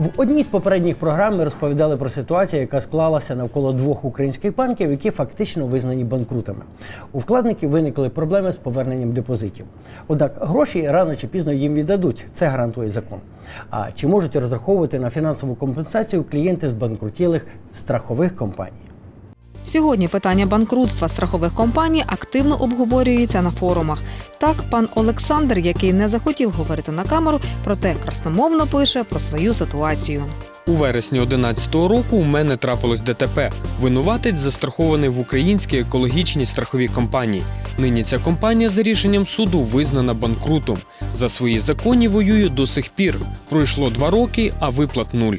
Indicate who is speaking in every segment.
Speaker 1: В одній з попередніх програм ми розповідали про ситуацію, яка склалася навколо двох українських банків, які фактично визнані банкрутами. У вкладників виникли проблеми з поверненням депозитів. Однак гроші рано чи пізно їм віддадуть. Це гарантує закон. А чи можуть розраховувати на фінансову компенсацію клієнти з банкрутілих страхових компаній?
Speaker 2: Сьогодні питання банкрутства страхових компаній активно обговорюється на форумах. Так, пан Олександр, який не захотів говорити на камеру, проте красномовно пише про свою ситуацію.
Speaker 3: У вересні 11-го року у мене трапилось ДТП. Винуватець застрахований в українській екологічній страховій компанії. Нині ця компанія за рішенням суду визнана банкрутом. За свої закони воює до сих пір. Пройшло два роки, а виплат нуль.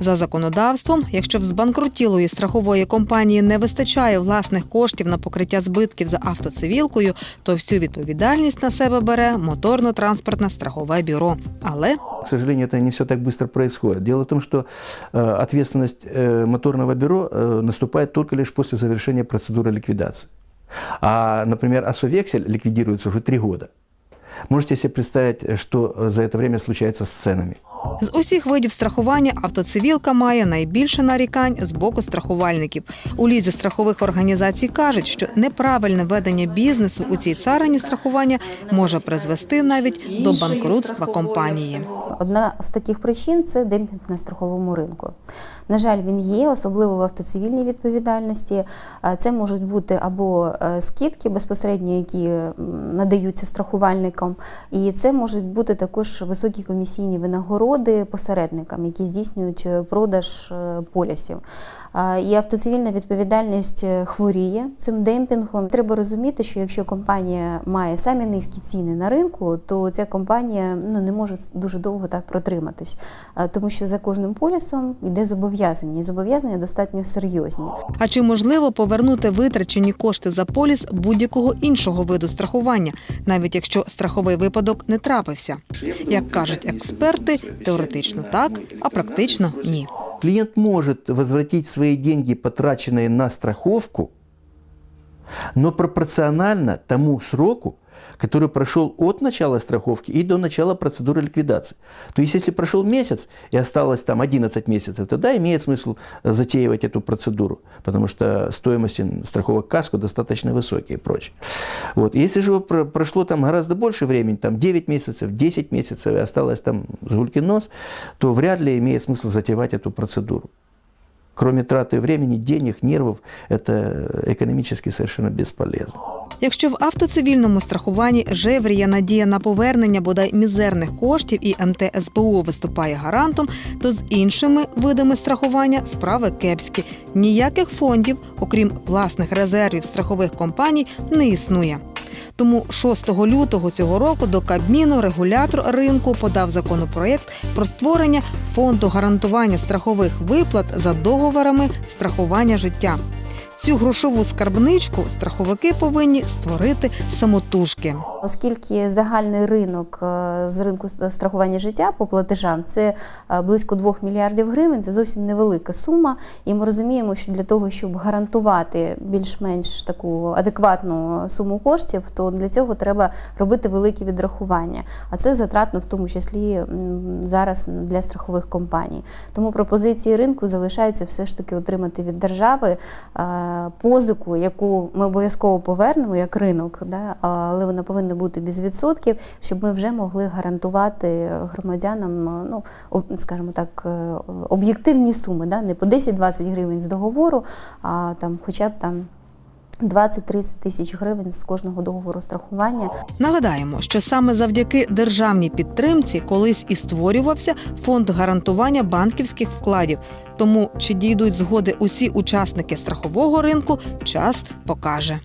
Speaker 2: За законодавством, якщо в збанкрутілої страхової компанії не вистачає власних коштів на покриття збитків за автоцивілкою, то всю відповідальність на себе бере моторно-транспортне страхове бюро. Але
Speaker 4: К сожалению, это не все так быстро происходит. Дело в том, что э, ответственность э, моторного бюро э, наступает только лишь после завершения процедуры ликвидации. А, например, Асовексель ликвидируется уже три года. Можете себе представить, что э, за это время случается с ценами.
Speaker 2: з усіх видів страхування автоцивілка має найбільше нарікань з боку страхувальників. У лізі страхових організацій кажуть, що неправильне ведення бізнесу у цій царині страхування може призвести навіть до банкрутства компанії.
Speaker 5: Одна з таких причин це демпінг на страховому ринку. На жаль, він є, особливо в автоцивільній відповідальності. Це можуть бути або е, скидки безпосередньо, які надаються страхувальникам, і це можуть бути також високі комісійні винагороди посередникам, які здійснюють е, продаж е, полісів. І автоцивільна відповідальність е, хворіє цим демпінгом. Треба розуміти, що якщо компанія має самі низькі ціни на ринку, то ця компанія ну, не може дуже довго так протриматись, тому що за кожним полісом йде зобов'язання, і зобов'язання достатньо серйозні.
Speaker 2: А чи можливо повернути витрачені кошти за поліс будь-якого іншого виду страхування, навіть якщо страховий випадок не трапився? Як кажуть експерти, теоретично так, а практично ні.
Speaker 4: клієнт може возвратити свої деньги, потрачені на страховку, но пропорціонально тому сроку, который прошел от начала страховки и до начала процедуры ликвидации. То есть, если прошел месяц и осталось там 11 месяцев, тогда имеет смысл затеивать эту процедуру, потому что стоимости страховок каско достаточно высокие и прочее. Вот. Если же про- прошло там гораздо больше времени, там 9 месяцев, 10 месяцев и осталось там жгулькин нос, то вряд ли имеет смысл затевать эту процедуру. Кроме траты времени, денег, нервов, это экономически совершенно бесполезно.
Speaker 2: Якщо в автоцивільному страхуванні жевріє надія на повернення бодай мізерних коштів і МТСПО виступає гарантом, то з іншими видами страхування справи кепські. Ніяких фондів, окрім власних резервів страхових компаній, не існує. Тому 6 лютого цього року до Кабміну регулятор ринку подав законопроєкт про створення фонду гарантування страхових виплат за договорами страхування життя. Цю грошову скарбничку страховики повинні створити самотужки.
Speaker 5: Оскільки загальний ринок е, з ринку страхування життя по платежам це е, близько 2 мільярдів гривень, це зовсім невелика сума. І ми розуміємо, що для того, щоб гарантувати більш-менш таку адекватну суму коштів, то для цього треба робити великі відрахування. А це затратно в тому числі зараз для страхових компаній. Тому пропозиції ринку залишаються все ж таки отримати від держави е, позику, яку ми обов'язково повернемо як ринок, да, але вона повинна бути без відсотків, щоб ми вже могли гарантувати громадянам, е, ну скажімо так, е, об'єктивні суми, да, не по 10-20 гривень з договору, а там, хоча б там. 20-30 тисяч гривень з кожного договору страхування.
Speaker 2: Нагадаємо, що саме завдяки державній підтримці колись і створювався фонд гарантування банківських вкладів. Тому чи дійдуть згоди усі учасники страхового ринку, час покаже.